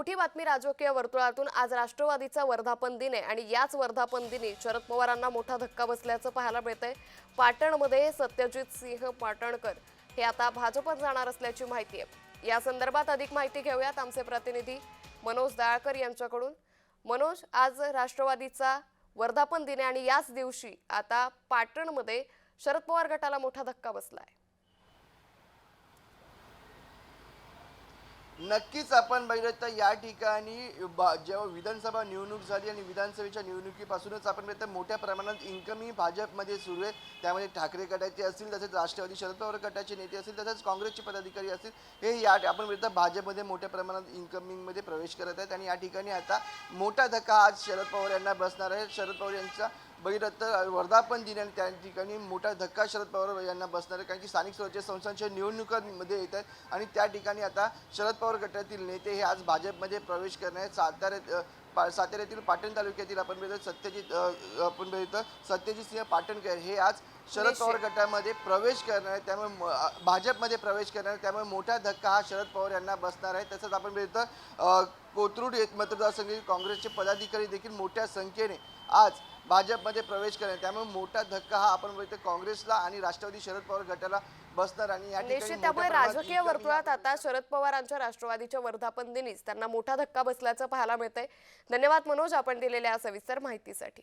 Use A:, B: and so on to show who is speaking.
A: मोठी बातमी राजकीय वर्तुळातून आज राष्ट्रवादीचा वर्धापन दिन आहे आणि याच वर्धापन दिनी शरद पवारांना मोठा धक्का बसल्याचं पाहायला मिळतंय. पाटणमध्ये सत्यजित सिंह पाटणकर हे आता भाजपत जाणार असल्याची माहिती आहे. या संदर्भात अधिक माहिती घेऊयात आमचे प्रतिनिधी मनोज दाळकर यांच्याकडून. मनोज आज राष्ट्रवादीचा वर्धापन दिन आहे आणि याच दिवशी आता पाटणमध्ये शरद पवार गटाला मोठा धक्का बसला आहे
B: नक्कीच आपण बघितलं तर या ठिकाणी बा- जेव्हा विधानसभा निवडणूक झाली आणि विधानसभेच्या निवडणुकीपासूनच आपण बघितलं मोठ्या प्रमाणात इन्कमिंग भाजपमध्ये सुरू आहे. त्यामध्ये ठाकरे गटाचे असतील तसेच राष्ट्रवादी शरद पवार गटाचे नेते असतील तसेच काँग्रेसचे पदाधिकारी असतील हे या आपण बघितलं भाजपमध्ये मोठ्या प्रमाणात इन्कमिंगमध्ये प्रवेश करत आहेत. आणि या ठिकाणी आता मोठा धक्का आज शरद पवार यांना बसणार आहे. शरद पवार यांचा बघितलं तर वर्धापन दिन आणि त्या ठिकाणी मोठा धक्का शरद पवार यांना बसणार आहे. कारण की स्थानिक स्वराज्य संस्थांच्या निवडणुकांमध्ये येत आहेत. आणि त्या ठिकाणी आता शरद पवार गटातील नेते हे आज भाजपमध्ये प्रवेश करणे सातारे साताऱ्यात पा साताऱ्यातील पाटण तालुक्यातील आपण बघितलं सत्यजित आपण बघितलं सत्यजित सिंह पाटणकर हे आज शरद पवार गटामध्ये प्रवेश करणार आहे त्यामुळे भाजपमध्ये प्रवेश करणार आहे त्यामुळे मोठा धक्का हा शरद पवार यांना बसणार आहे. तसंच आपण बघितलं कोथरूड येत मतदारसंघातील काँग्रेसचे पदाधिकारी देखील मोठ्या संख्येने आज भाजपमध्ये प्रवेश करणार त्यामुळे मोठा धक्का हा आपण बघितलं काँग्रेसला आणि राष्ट्रवादी शरद पवार गटाला बसणार आणि या ठिकाणी
A: त्यामुळे राजकीय वर्तुळात आता शरद पवारांच्या राष्ट्रवादीच्या वर्धापन दिनीच त्यांना मोठा धक्का बसल्याचं पाहायला मिळतंय. धन्यवाद मनोज आपण दिलेल्या सविस्तर माहितीसाठी.